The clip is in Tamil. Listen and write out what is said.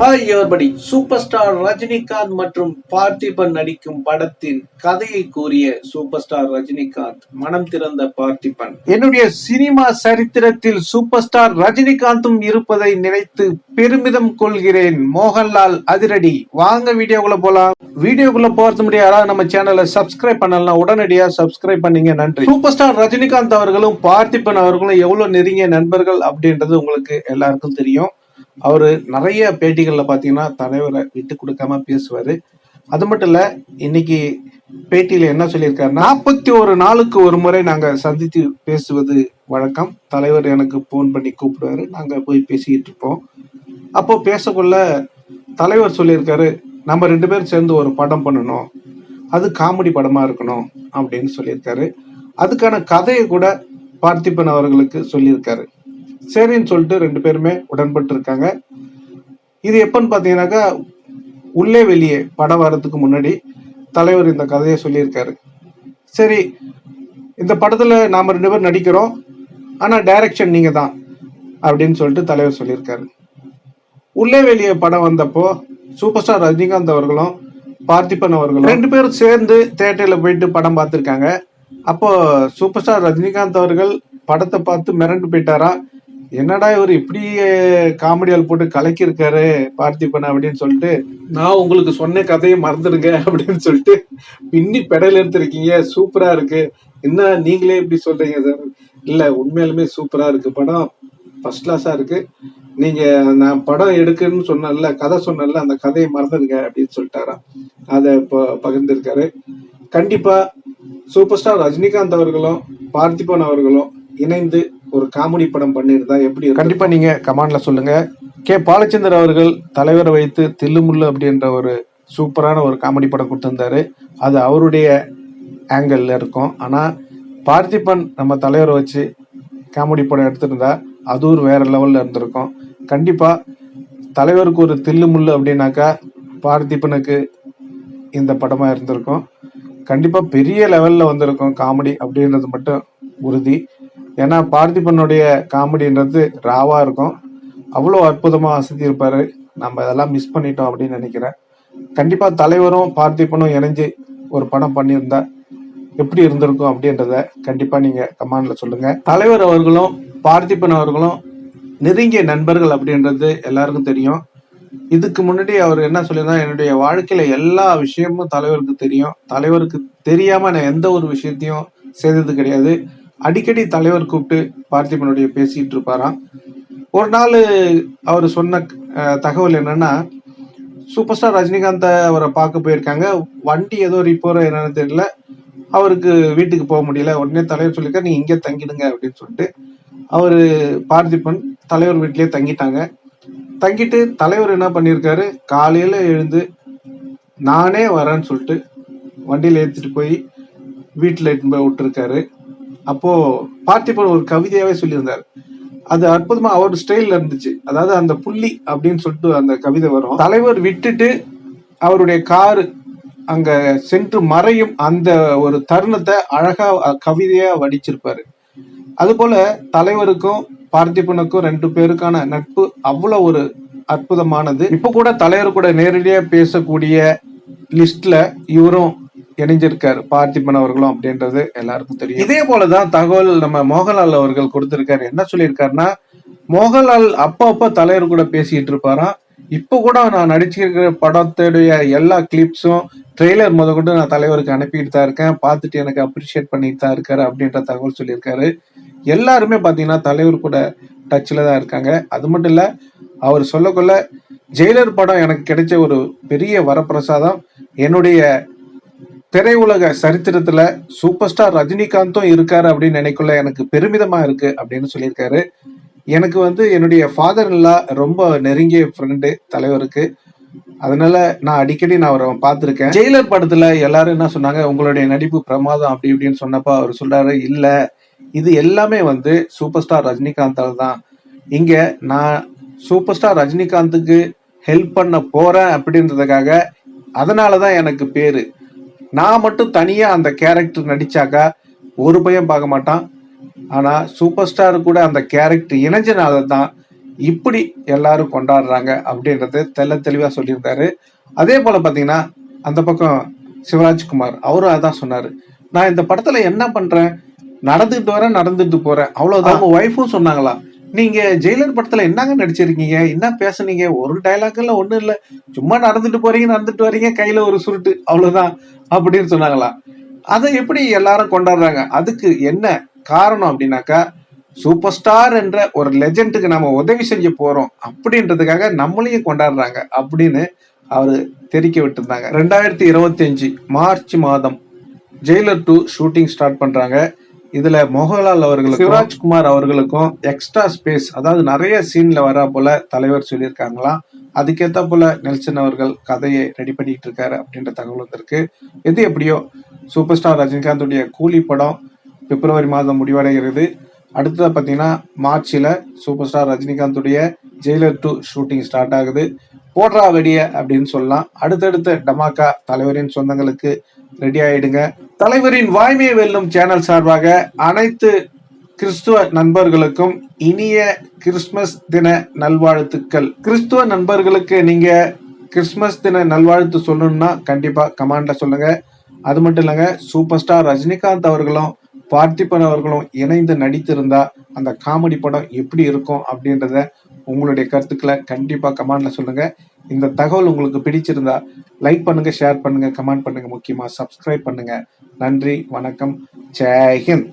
Hi everybody super star Rajinikanth மற்றும் பார்த்திபன் நடிக்கும் படத்தின் கதையை கூறிய சூப்பர் ஸ்டார் ரஜினிகாந்த் மனம் திறந்த பார்த்திபன். என்னுடைய சினிமா சரித்திரத்தில் சூப்பர் ஸ்டார் ரஜினிகாந்தும் இருப்பதை நினைத்து பெருமிதம் கொள்கிறேன். மோகன்லால் அதிரடி. வாங்க வீடியோக்குள்ள போலாம். வீடியோக்குள்ள போறது முடியாதா நம்ம சேனலை சப்ஸ்கிரைப் பண்ணலாம் உடனடியா சப்ஸ்கிரைப் பண்ணீங்க. நன்றி. சூப்பர் ஸ்டார் ரஜினிகாந்த் அவர்களும் பார்த்திபன் அவர்களும் எவ்வளவு நெருங்கிய நண்பர்கள் அப்படின்றது உங்களுக்கு எல்லாருக்கும் தெரியும். அவர் நிறைய பேட்டிகளில் பார்த்தீங்கன்னா தலைவரை விட்டு கொடுக்காம பேசுவார். அது மட்டும் இல்லை இன்னைக்கு பேட்டியில் என்ன சொல்லியிருக்காரு நாற்பத்தி ஒரு நாளுக்கு ஒரு முறை நாங்கள் சந்தித்து பேசுவது வழக்கம். தலைவர் எனக்கு ஃபோன் பண்ணி கூப்பிடுவாரு. நாங்கள் போய் பேசிக்கிட்டு இருப்போம். அப்போ பேசக்குள்ள தலைவர் சொல்லியிருக்காரு நம்ம ரெண்டு பேரும் சேர்ந்து ஒரு படம் பண்ணணும். அது காமெடி படமாக இருக்கணும் அப்படின்னு சொல்லியிருக்காரு. அதுக்கான கதையை கூட பார்த்திபன் அவர்களுக்கு சொல்லியிருக்காரு. சரின்னு சொல்லிட்டு ரெண்டு பேருமே உடன்பட்டு இருக்காங்க இது எப்பன்னு பார்த்தீங்கன்னாக்கா உள்ளே வெளியே படம் வர்றதுக்கு முன்னாடி தலைவர் இந்த கதையை சொல்லியிருக்காரு. சரி இந்த படத்தில் நாம் ரெண்டு பேரும் நடிக்கிறோம். ஆனால் டைரக்ஷன் நீங்கள் தான் அப்படின்னு சொல்லிட்டு தலைவர் சொல்லியிருக்காரு. உள்ளே வெளியே படம் வந்தப்போ சூப்பர் ஸ்டார் ரஜினிகாந்த் அவர்களும் பார்த்திபன் அவர்களும் ரெண்டு பேரும் சேர்ந்து தேட்டரில் போயிட்டு படம் பார்த்துருக்காங்க. அப்போ சூப்பர் ஸ்டார் ரஜினிகாந்த் அவர்கள் படத்தை பார்த்து மிரண்டு போயிட்டாரா? என்னடா இவர் இப்படி காமெடியால் போட்டு கலக்கியிருக்காரு பார்த்திபன் அப்படின்னு சொல்லிட்டு நான் உங்களுக்கு சொன்ன கதையை மறந்துடுங்க அப்படின்னு சொல்லிட்டு பின்னி பெடல் எடுத்திருக்கீங்க சூப்பரா இருக்கு. என்ன நீங்களே இப்படி சொல்றீங்க சார் இல்ல உண்மையாலுமே சூப்பரா இருக்கு. படம் ஃபர்ஸ்ட் கிளாஸா இருக்கு. நீங்க நான் படம் எடுக்குன்னு சொன்னேன்ல கதை சொன்னேன்ல அந்த கதையை மறந்துடுங்க அப்படின்னு சொல்லிட்டாராம். அதை இப்போ பகிர்ந்திருக்காரு. கண்டிப்பா சூப்பர் ஸ்டார் ரஜினிகாந்த் அவர்களும் பார்த்திபன் அவர்களும் இணைந்து ஒரு காமெடி படம் பண்ணியிருந்தா எப்படி கண்டிப்பாக கண்டிப்பா நீங்க சொல்லுங்கள் சொல்லுங்க. கே. பாலச்சந்தர் அவர்கள் தலைவரை வைத்து தில்லுமுள்ளு அப்படின்ற ஒரு சூப்பரான ஒரு காமெடி படம் கொடுத்திருந்தாரு. அது அவருடைய ஆங்கிள் இருக்கும். ஆனா பார்த்திபன் நம்ம தலைவரை வச்சு காமெடி படம் எடுத்திருந்தா அது ஒரு வேற லெவல்ல இருந்திருக்கும். கண்டிப்பா தலைவருக்கு ஒரு தில்லு முள்ளு அப்படின்னாக்கா பார்த்திபனுக்கு இந்த படமா இருந்திருக்கும். கண்டிப்பா பெரிய லெவல்ல வந்திருக்கும் காமெடி அப்படின்றது மட்டும் உறுதி. ஏன்னா பார்த்திபனுடைய காமெடின்றது ராவா இருக்கும். அவ்வளோ அற்புதமா இருப்பார் நம்ம இதெல்லாம் மிஸ் பண்ணிட்டோம் அப்படின்னு நினைக்கிறேன். கண்டிப்பாக தலைவரும் பார்த்திபனும் இணைஞ்சு ஒரு படம் பண்ணியிருந்தா எப்படி இருந்திருக்கும் அப்படின்றத கண்டிப்பாக நீங்கள் கமாண்டில் சொல்லுங்கள் தலைவர் அவர்களும் பார்த்திபன் அவர்களும் நெருங்கிய நண்பர்கள் அப்படின்றது எல்லாருக்கும் தெரியும். இதுக்கு முன்னாடி அவர் என்ன சொல்லியிருந்தா என்னுடைய வாழ்க்கையில எல்லா விஷயமும் தலைவருக்கு தெரியும். தலைவருக்கு தெரியாம நான் எந்த ஒரு விஷயத்தையும் செய்தது கிடையாது. அடிக்கடி தலைவர் கூப்பிட்டு பார்த்திபனுடைய பேசிட்டு இருப்பாராம். ஒரு நாள் அவர் சொன்ன தகவல் என்னன்னா சூப்பர் ஸ்டார் ரஜினிகாந்த் அவரை பார்க்க போயிருக்காங்க. வண்டி ஏதோ ரிப்போரோ என்னன்னு தெரியல. அவருக்கு வீட்டுக்கு போக முடியல. உடனே தலைவர் சொல்லிக்க நீ இங்கே தங்கிடுங்க அப்படின்னு சொல்லிட்டு அவர் பார்த்திபன் தலைவர் வீட்லயே தங்கிட்டாங்க. தங்கிட்டு தலைவர் என்ன பண்ணியிருக்காரு? காலையில எழுந்து நானே வரேன்னு சொல்லிட்டு வண்டியில் ஏற்றிட்டு போய் வீட்டில் எடுத்துட்டு போய் விட்டுருக்காரு. அப்போ பார்த்திபன் ஒரு கவிதையாவே சொல்லியிருந்தார். அது அற்புதமா அவர் ஸ்டைல்ல இருந்துச்சு. அதாவது அந்த புள்ளி அப்படின்னு சொல்லிட்டு அந்த கவிதை வரும். தலைவர் விட்டுட்டு அவருடைய காரு அங்க சென்று மறையும் அந்த ஒரு தருணத்தை அழகா கவிதையா வடிச்சிருப்பாரு. அதுபோல தலைவருக்கும் பார்த்திபனுக்கும் ரெண்டு பேருக்கான நட்பு அவ்வளவு ஒரு அற்புதமானது. இப்ப கூட தலைவர் கூட நேரடியா பேசக்கூடிய லிஸ்ட்ல இவரும் இணைஞ்சிருக்காரு பார்த்திபன் அவர்களும் அப்படின்றது எல்லாருக்கும் தெரியும். இதே போலதான் தகவல் நம்ம மோகன்லால் அவர்கள் கொடுத்திருக்காரு. என்ன சொல்லியிருக்காருன்னா மோகன்லால் அப்ப அப்ப தலைவர் கூட பேசிட்டு இருப்பாராம். இப்ப கூட நான் நடிச்சிருக்கிற படத்துடைய எல்லா கிளிப்ஸும் ட்ரெய்லர் முத கொண்டு நான் தலைவருக்கு அனுப்பிட்டு தான் இருக்கேன். பார்த்துட்டு எனக்கு அப்ரிஷியேட் பண்ணிட்டு தான் இருக்காரு அப்படின்ற தகவல் சொல்லியிருக்காரு. எல்லாருமே பாத்தீங்கன்னா தலைவர் கூட டச்சில் தான் இருக்காங்க. அது மட்டும் இல்ல அவர் சொல்லக்குள்ள ஜெயிலர் படம் எனக்கு கிடைச்ச ஒரு பெரிய வரப்பிரசாதம். என்னுடைய திரையுலக சரித்திரத்துல சூப்பர் ஸ்டார் ரஜினிகாந்தும் இருக்காரு அப்படின்னு நினைக்கல எனக்கு பெருமிதமா இருக்கு அப்படின்னு சொல்லியிருக்காரு. எனக்கு வந்து என்னுடைய ஃபாதர் இல்லா ரொம்ப நெருங்கிய ஃப்ரெண்டு தலைவருக்கு. அதனால நான் அடிக்கடி நான் அவரை பார்த்துருக்கேன். ஜெயிலர் படத்துல எல்லாரும் என்ன சொன்னாங்க? உங்களுடைய நடிப்பு பிரமாதம் அப்படி இப்படின்னு சொன்னப்ப அவர் சொல்றாரு இல்ல இது எல்லாமே வந்து சூப்பர் ஸ்டார் ரஜினிகாந்தால் தான். இங்க நான் சூப்பர் ஸ்டார் ரஜினிகாந்துக்கு ஹெல்ப் பண்ண போறேன் அப்படின்றதுக்காக அதனாலதான் எனக்கு பேரு. நான் மட்டும் தனியா அந்த கேரக்டர் நடிச்சாக்கா ஒரு பையன் பார்க்க மாட்டான். ஆனா சூப்பர் ஸ்டார் கூட அந்த கேரக்டர் இணைஞ்சனால தான் இப்படி எல்லாரும் கொண்டாடுறாங்க அப்படின்றத தெள்ள தெளிவா சொல்லியிருந்தாரு. அதே போல பாத்தீங்கன்னா அந்த பக்கம் சிவராஜ்குமார் அவரும் அதான் சொன்னாரு. நான் இந்த படத்துல என்ன பண்றேன்? நடந்துட்டு வரேன் நடந்துட்டு போறேன். அவ்வளவுதான். அவங்க ஒய்ஃபும் சொன்னாங்களா? நீங்க ஜெயிலர் படத்துல என்னங்க நடிச்சிருக்கீங்க? என்ன பேசுனீங்க? ஒரு டைலாக் எல்லாம் ஒண்ணும் இல்ல. சும்மா நடந்துட்டு போறீங்க நடந்துட்டு வரீங்க கையில ஒரு சுருட்டு. அவ்வளவுதான் அப்படின்னு சொன்னாங்களா? அதை எப்படி எல்லாரும் கொண்டாடுறாங்க? அதுக்கு என்ன காரணம் அப்படின்னாக்கா சூப்பர் ஸ்டார் என்ற ஒரு லெஜெண்டுக்கு நம்ம உதவி செஞ்சு போறோம் அப்படின்றதுக்காக நம்மளையும் கொண்டாடுறாங்க அப்படின்னு அவர் தெரிவிக்க விட்டுருந்தாங்க. ரெண்டாயிரத்தி இருபத்தி அஞ்சு மார்ச் மாதம் ஜெயிலர் டூ ஷூட்டிங் ஸ்டார்ட் பண்றாங்க. இதுல மோகன்லால் அவர்களுக்கும் சிவராஜ்குமார் அவர்களுக்கும் எக்ஸ்ட்ரா ஸ்பேஸ் அதாவது நிறைய சீன்ல வரா போல தலைவர் சொல்லியிருக்காங்களாம் அதுக்கேத்த போல நெல்சன் அவர்கள் கதையை ரெடி பண்ணிட்டு இருக்காரு அப்படின்ற தகவல் வந்திருக்கு. எது எப்படியோ சூப்பர் ஸ்டார் ரஜினிகாந்துடைய கூலி படம் பிப்ரவரி மாதம் முடிவடைகிறது. அடுத்ததாக பார்த்தீங்கன்னா மார்ச்சில் சூப்பர் ஸ்டார் ரஜினிகாந்துடைய ஜெயிலர் டூ ஷூட்டிங் ஸ்டார்ட் ஆகுது. போடுறா வெடிய அப்படின்னு சொல்லலாம். அடுத்தடுத்த டமாக்கா தலைவரின் சொந்தங்களுக்கு ரெடி ஆகிடுங்க தலைவரின் வாய்மையை வெல்லும் சேனல் சார்பாக அனைத்து கிறிஸ்துவ நண்பர்களுக்கும் இனிய கிறிஸ்துமஸ் தின நல்வாழ்த்துக்கள். கிறிஸ்துவ நண்பர்களுக்கு நீங்க கிறிஸ்மஸ் தின நல்வாழ்த்து சொல்லணும்னா கண்டிப்பா கமெண்ட்ல சொல்லுங்க. அது மட்டும் இல்லைங்க சூப்பர் ஸ்டார் ரஜினிகாந்த் அவர்களும் பார்த்திபன் அவர்களும் இணைந்து நடித்திருந்தா அந்த காமெடி படம் எப்படி இருக்கும் அப்படின்றத உங்களுடைய கருத்துக்களை கண்டிப்பாக கமெண்டில் சொல்லுங்கள் இந்த தகவல் உங்களுக்கு பிடிச்சிருந்தா லைக் பண்ணுங்கள் ஷேர் பண்ணுங்கள் கமெண்ட் பண்ணுங்கள் முக்கியமாக சப்ஸ்கிரைப் பண்ணுங்கள் நன்றி வணக்கம். ஜெய்ஹிந்த்